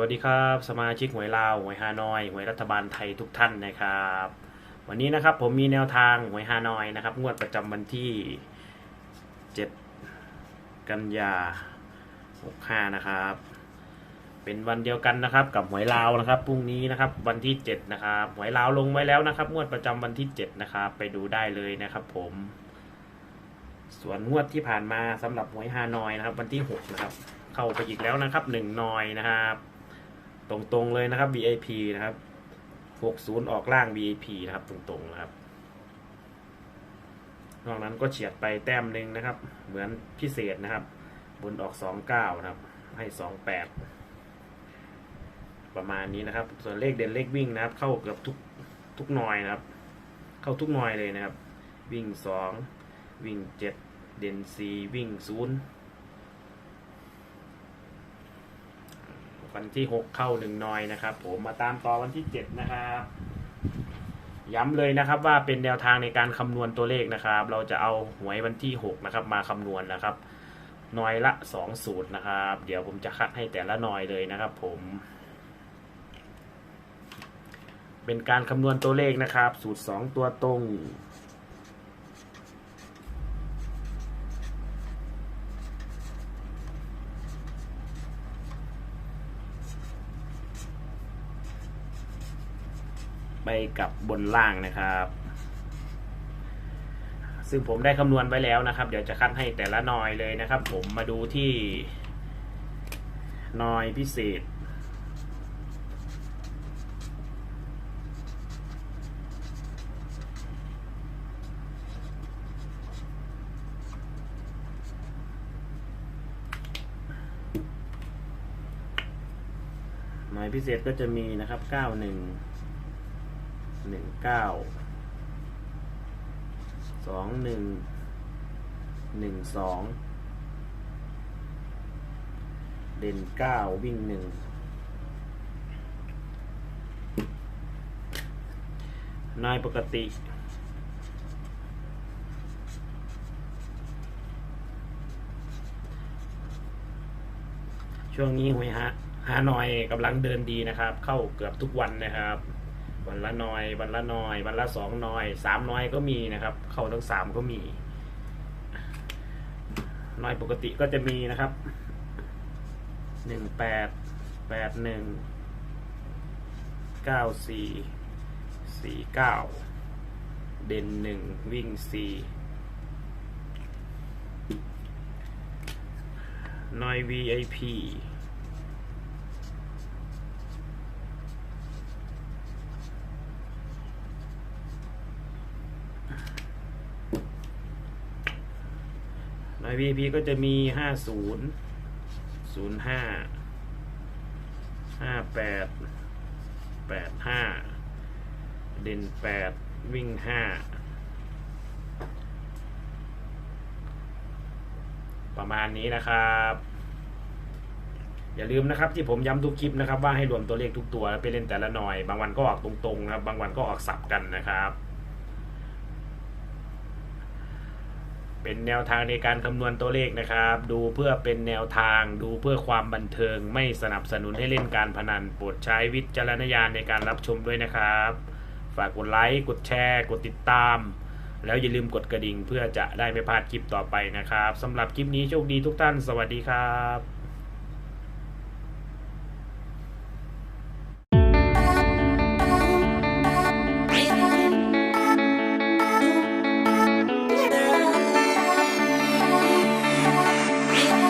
วัสดีครับ สมาชิกหวยลาวหวยฮานอยหวยรัฐบาลไทยทุกท่านนะครับ วันนี้นะครับผมมีแนวทางหวยฮานอยนะครับ งวดประจำวันที่ 7 กันยา 65 นะครับ เป็นวันเดียวกันนะครับ กับหวยลาวนะครับพรุ่งนี้นะครับวันที่ 7 นะครับหวยลาวลงไว้แล้วนะครับ งวดประจำวันที่ 7 นะครับ ไปดูได้เลยนะครับ ผม ส่วนงวดที่ผ่านมาสำหรับหวยฮานอยนะครับ วันที่ 6 นะครับเข้าไปอีกแล้วนะครับหนึ่งนอยนะครับ ตรงๆเลยนะครับ VIP นะครับ60 ออกล่าง VIP นะครับ ตรงๆนะครับ นอกนั้นก็เฉียดไปแต้มหนึ่งนะครับ เหมือนพิเศษนะครับ บนออก 29 นะครับ ให้ 28 ประมาณนี้นะครับ ส่วนเลขเด่นเลขวิ่งนะครับ เข้าเกือบทุกทุกหน่อยนะครับ เข้าทุกหน่อยเลยนะครับ วิ่ง 2 วิ่ง 7 เด่น 4 วิ่ง 0 วันที่ 6 เข้าหนึ่งนอยนะครับ ผมมาตามต่อวันที่ 7 นะครับย้ำเลยนะครับว่าเป็นแนวทางในการคำนวณตัวเลขนะครับ เราจะเอาหวยวันที่ 6 นะครับ มาคำนวณนะครับนอยละ2สูตรนะครับ เดี๋ยวผมจะคัดให้แต่ละนอยเลยนะครับ ผม เป็นการคำนวณตัวเลขนะครับ สูตร 2 ตัวตรง ไปกับบนล่างนะครับ ซึ่งผมได้คำนวณไว้แล้วนะครับ เดี๋ยวจะคัดให้แต่ละนอยเลยนะครับ ผมมาดูที่นอยพิเศษหน่วยพิเศษก็จะมีนะครับ 91 หนึ่งเก้าสองหนึ่งหนึ่งสองเด่นเก้าวิ่งหนึ่งนายปกติช่วงนี้หวยฮะฮานอยกำลังเดินดีนะครับ เข้าเกือบทุกวันนะครับ วันละน้อย วันละน้อย วันละสองน้อยสามน้อยก็มีนะครับ เข้าทั้งสามก็มี น้อยปกติก็จะมีนะครับหนึ่งแปดแปดหนึ่งเก้าสี่สี่เก้าเด่นหนึ่งวิ่งสี่น้อย VIP ใน VP ก็จะมีห้าศูนย์ศูนย์ห้าห้าแปดแปดห้าเด่นแปดวิ่งห้าประมาณนี้นะครับ อย่าลืมนะครับที่ผมย้ำทุกคลิปนะครับว่าให้รวมตัวเลขทุกตัวแล้วไปเล่นแต่ละหน่อย บางวันก็ออกตรงๆนะครับ บางวันก็ออกสับกันนะครับ เป็นแนวทางในการคำนวณตัวเลขนะครับ ดูเพื่อเป็นแนวทาง ดูเพื่อความบันเทิง ไม่สนับสนุนให้เล่นการพนัน โปรดใช้วิจารณญาณในการรับชมด้วยนะครับ ฝากกดไลค์ กดแชร์ กดติดตาม แล้วอย่าลืมกดกระดิ่งเพื่อจะได้ไม่พลาดคลิปต่อไปนะครับสำหรับคลิปนี้โชคดีทุกท่าน สวัสดีครับ